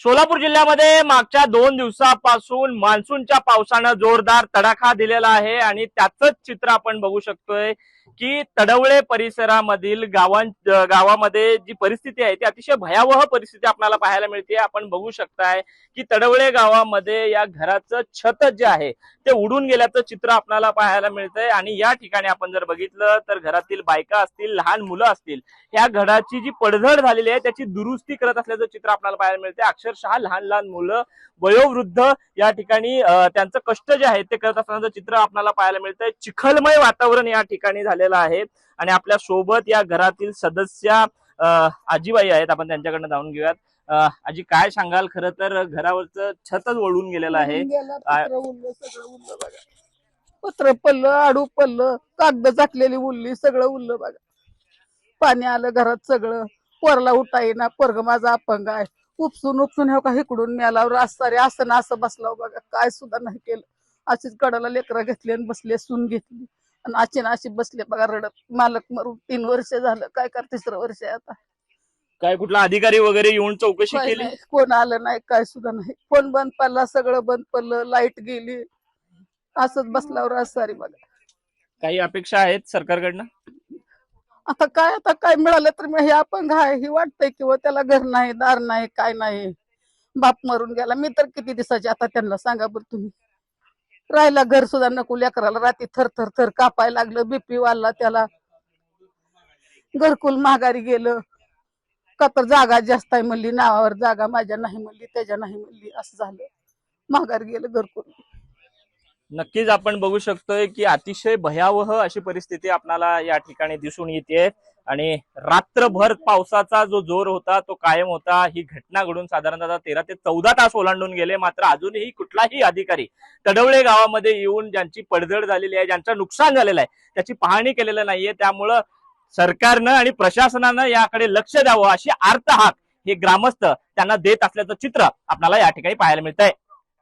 सोलापूर जिल्ह्यामध्ये मागच्या दोन दिवसापासून मान्सूनच्या पावसानं जोरदार तडाखा दिलेला आहे आणि त्याच चित्र आपण बघू शकतोय. की तडवळे परिसरामधील गावां गावामध्ये जी परिस्थिती आहे ती अतिशय भयावह परिस्थिती आपल्याला पाहायला मिळते. आपण बघू शकताय की तडवळे गावामध्ये या घराचं छत जे आहे ते उडून गेल्याचं चित्र आपल्याला पाहायला मिळतंय. आणि या ठिकाणी आपण जर बघितलं तर घरातील बायका असतील लहान मुलं असतील या घराची जी पडझड झालेली आहे त्याची दुरुस्ती करत असल्याचं चित्र आपल्याला पाहायला मिळते अक्षरशः लहान लहान मुलं वयोवृद्ध या ठिकाणी त्यांचं कष्ट जे आहे ते करत असल्याचं चित्र आपल्याला पाहायला मिळतंय. चिखलमय वातावरण या ठिकाणी झालेलं आहे. आणि आपल्यासोबत या घरातील सदस्य आजीबाई आहेत. आपण त्यांच्याकडनं जाणून घेऊयात. आजी काय सांगाल? खरं तर घरावरचं छतच वळून गेलेलं आहे. पत्र पडलं आडू पडलं कागद चाकलेली उरली सगळं उरलं बघा. पाणी आलं घरात सगळं. पोरला उठा येईना पोरग माझा अपंग आहे. उपसून उपसून हे का इकडून मिळाल्यावर असणारे असं ना असं बसलाव बघा. काय सुद्धा नाही केलं. अशीच कडाला लेकरं घेतली आणि बसले सून घेतली. आणि अशी ना अशी बसले बघा रडत. मालक मरून तीन वर्ष झालं. काय कर तिसरं वर्ष आहे आता? काय कुठला अधिकारी वगैरे येऊन चौकशी केली? नाही, कोण आलं नाही काय सुद्धा नाही. फोन बंद पडला सगळं बंद पडलं लाइट गेली. असंच बसल्यावर सारी बघा. काही अपेक्षा आहेत सरकारकडनं? आता काय आता काय मिळालं तर मी हे अपंग आहे हे वाटतंय किंवा त्याला घर नाही दार नाही काय नाही. बाप मरून गेला. मी तर किती दिवसाची आता त्यांना सांगा बरं तुम्ही. राहिला घर सुद्धा नको लेकराला रात्री थर थर थर कापाय लागलं बीपी वाढला त्याला. घरकुल माघारी गेलं. का तर जागा जास्त आहे म्हणली नावावर जागा माझ्या नाही म्हणली त्याच्या नाही म्हणली असं झालं. माघारी गेलं घरकुल. नक्कीच आपण बघू शकतोय की अतिशय भयावह अशी परिस्थिती आपल्याला या ठिकाणी दिसून येते. आणि रात्रभर पावसाचा जो जोर होता तो कायम होता. ही घटना घडून साधारणतः तेरा ते चौदा तास ओलांडून गेले. मात्र अजूनही कुठलाही अधिकारी तडवळे गावामध्ये येऊन ज्यांची पडझड झालेली आहे ज्यांचं नुकसान झालेलं आहे त्याची पाहणी केलेलं नाहीये. त्यामुळं सरकारनं आणि प्रशासनानं याकडे लक्ष द्यावं अशी आर्त हाक हे ग्रामस्थ त्यांना देत असल्याचं चित्र आपल्याला या ठिकाणी पाहायला मिळतंय.